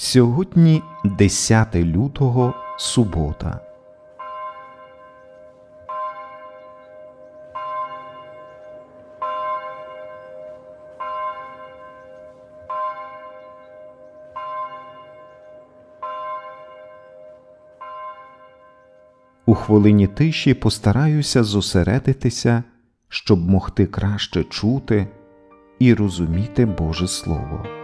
Сьогодні 10 лютого субота. У хвилині тиші постараюся зосередитися, щоб могти краще чути і розуміти Боже Слово.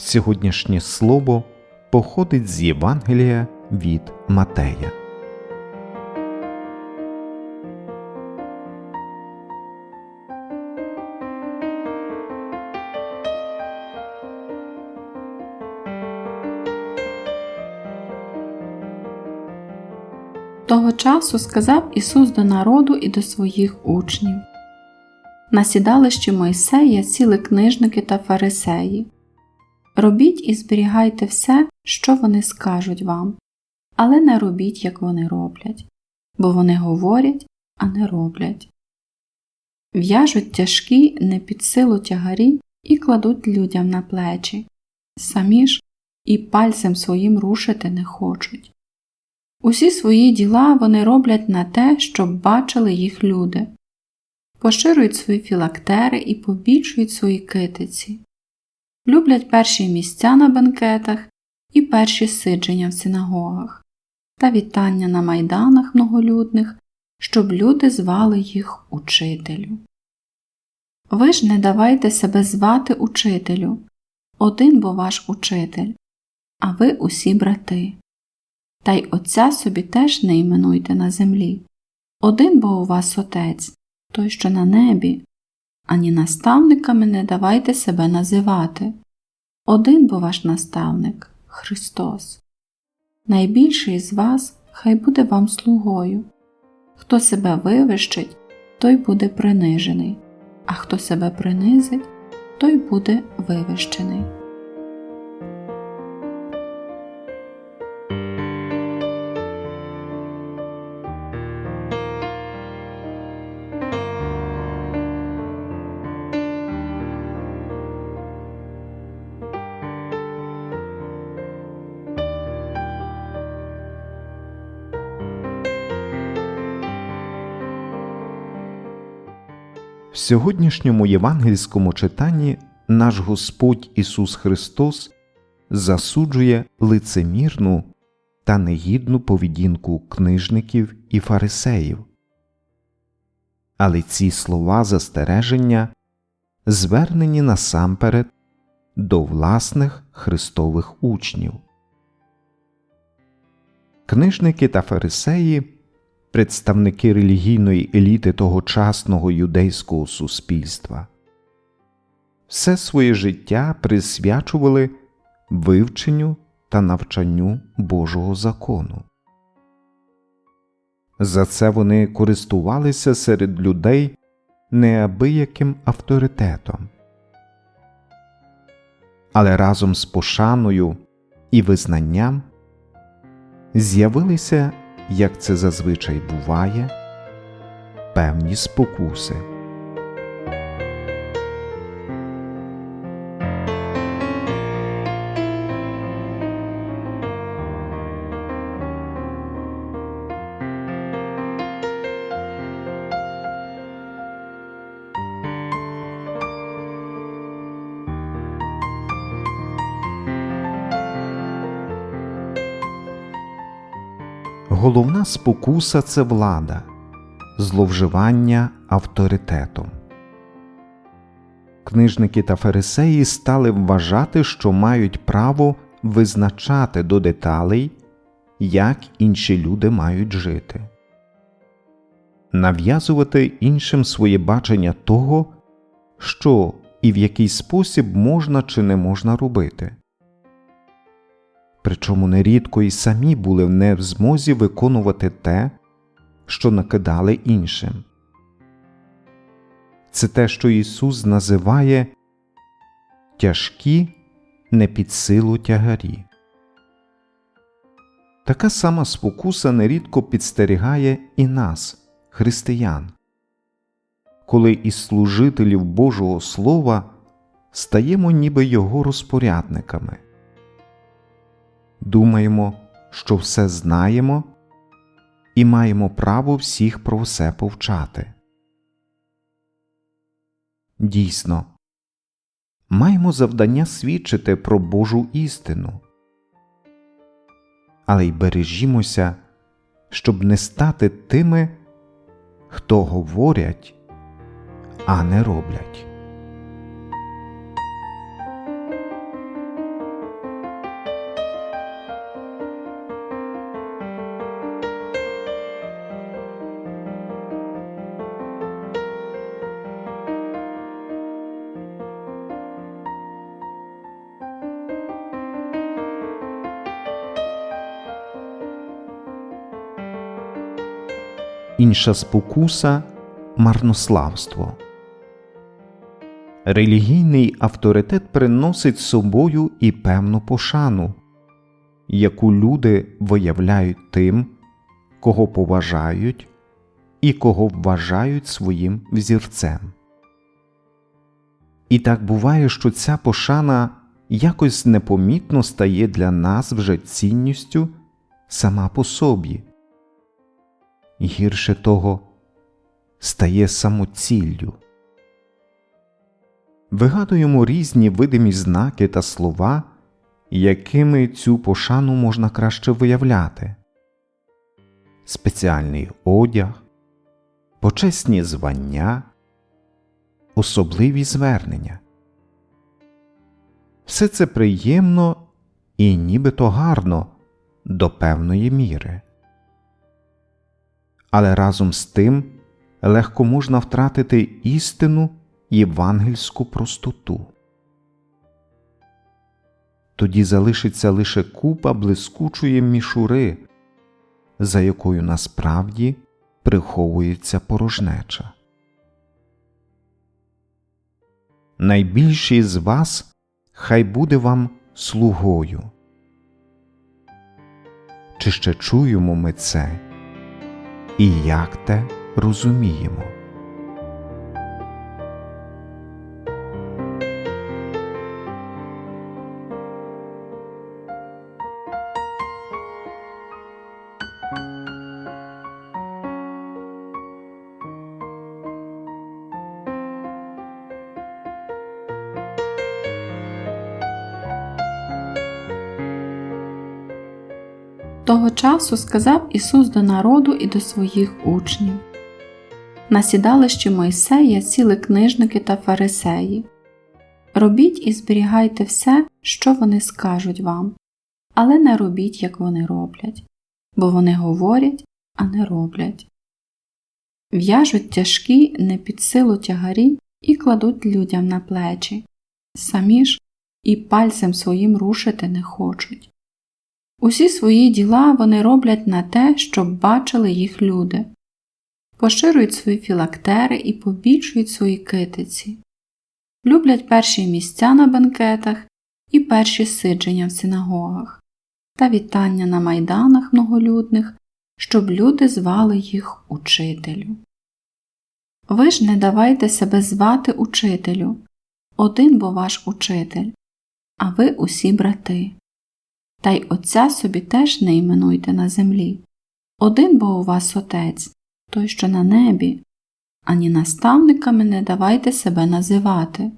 Сьогоднішнє слово походить з Євангелія від Матея. Того часу сказав Ісус до народу і до своїх учнів. На сідалищі Мойсея сіли книжники та фарисеї. Робіть і зберігайте все, що вони скажуть вам, але не робіть, як вони роблять, бо вони говорять, а не роблять. В'яжуть тяжкі не під силу тягарі і кладуть людям на плечі, самі ж і пальцем своїм рушити не хочуть. Усі свої діла вони роблять на те, щоб бачили їх люди, поширюють свої філактери і побільшують свої китиці, люблять перші місця на бенкетах і перші сидження в синагогах та вітання на майданах многолюдних, щоб люди звали їх учителю. Ви ж не давайте себе звати учителю, один бо ваш учитель, а ви усі брати. Та й Отця собі теж не іменуйте на землі. Один бо у вас Отець, той, що на небі, ані наставниками не давайте себе називати. Один бо ваш наставник Христос. Найбільший з вас хай буде вам слугою. Хто себе вивищить, той буде принижений, а хто себе принизить, той буде вивищений. В сьогоднішньому євангельському читанні наш Господь Ісус Христос засуджує лицемірну та негідну поведінку книжників і фарисеїв. Але ці слова застереження звернені насамперед до власних Христових учнів. Книжники та фарисеї представники релігійної еліти тогочасного юдейського суспільства. Все своє життя присвячували вивченню та навчанню Божого закону. За це вони користувалися серед людей неабияким авторитетом. Але разом з пошаною і визнанням з'явилися як це зазвичай буває, певні спокуси. Головна спокуса це влада, зловживання авторитетом. Книжники та фарисеї стали вважати, що мають право визначати до деталей, як інші люди мають жити, нав'язувати іншим своє бачення того, що і в який спосіб можна чи не можна робити причому нерідко і самі були не в змозі виконувати те, що накидали іншим. Це те, що Ісус називає тяжкі не під силу тягарі. Така сама спокуса нерідко підстерігає і нас, християн, коли із служителів Божого Слова стаємо ніби його розпорядниками. Думаємо, що все знаємо і маємо право всіх про все повчати. Дійсно, маємо завдання свідчити про Божу істину, але й бережімося, щоб не стати тими, хто говорять, а не роблять. Інша спокуса марнославство. Релігійний авторитет приносить собою і певну пошану, яку люди виявляють тим, кого поважають і кого вважають своїм взірцем. І так буває, що ця пошана якось непомітно стає для нас вже цінністю сама по собі гірше того, стає самоціллю. Вигадуємо різні видимі знаки та слова, якими цю пошану можна краще виявляти спеціальний одяг, почесні звання, особливі звернення. Все це приємно і нібито гарно до певної міри але разом з тим легко можна втратити істину євангельську простоту. Тоді залишиться лише купа блискучої мішури, за якою насправді приховується порожнеча. Найбільший з вас хай буде вам слугою. Чи ще чуємо ми це? І як те розуміємо. Того часу сказав Ісус до народу і до своїх учнів. На сідалищі Мойсея сіли книжники та фарисеї. Робіть і зберігайте все, що вони скажуть вам, але не робіть, як вони роблять, бо вони говорять, а не роблять. В'яжуть тяжкі не під силу тягарі і кладуть людям на плечі, самі ж і пальцем своїм рушити не хочуть. Усі свої діла вони роблять на те, щоб бачили їх люди, поширюють свої філактери і побільшують свої китиці, люблять перші місця на бенкетах і перші сидження в синагогах та вітання на майданах многолюдних, щоб люди звали їх учителю. Ви ж не давайте себе звати учителю, один бо ваш учитель, а ви усі брати. Та й Отця собі теж не іменуйте на землі. Один бо у вас Отець, той, що на небі, ані наставниками не давайте себе називати.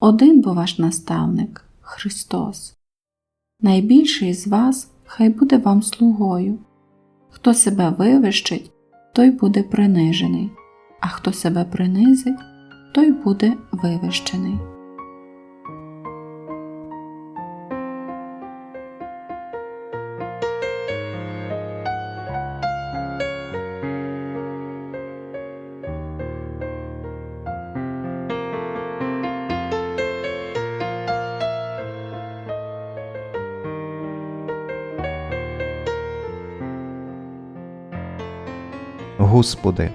Один бо ваш наставник Христос. Найбільший з вас хай буде вам слугою. Хто себе вивищить, той буде принижений, а хто себе принизить, той буде вивищений. Господи,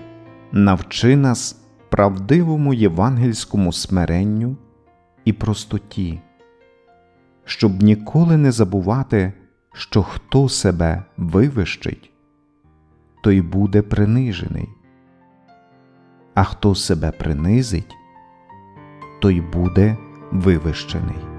навчи нас правдивому євангельському смиренню і простоті, щоб ніколи не забувати, що хто себе вивищить, той буде принижений, а хто себе принизить, той буде вивищений.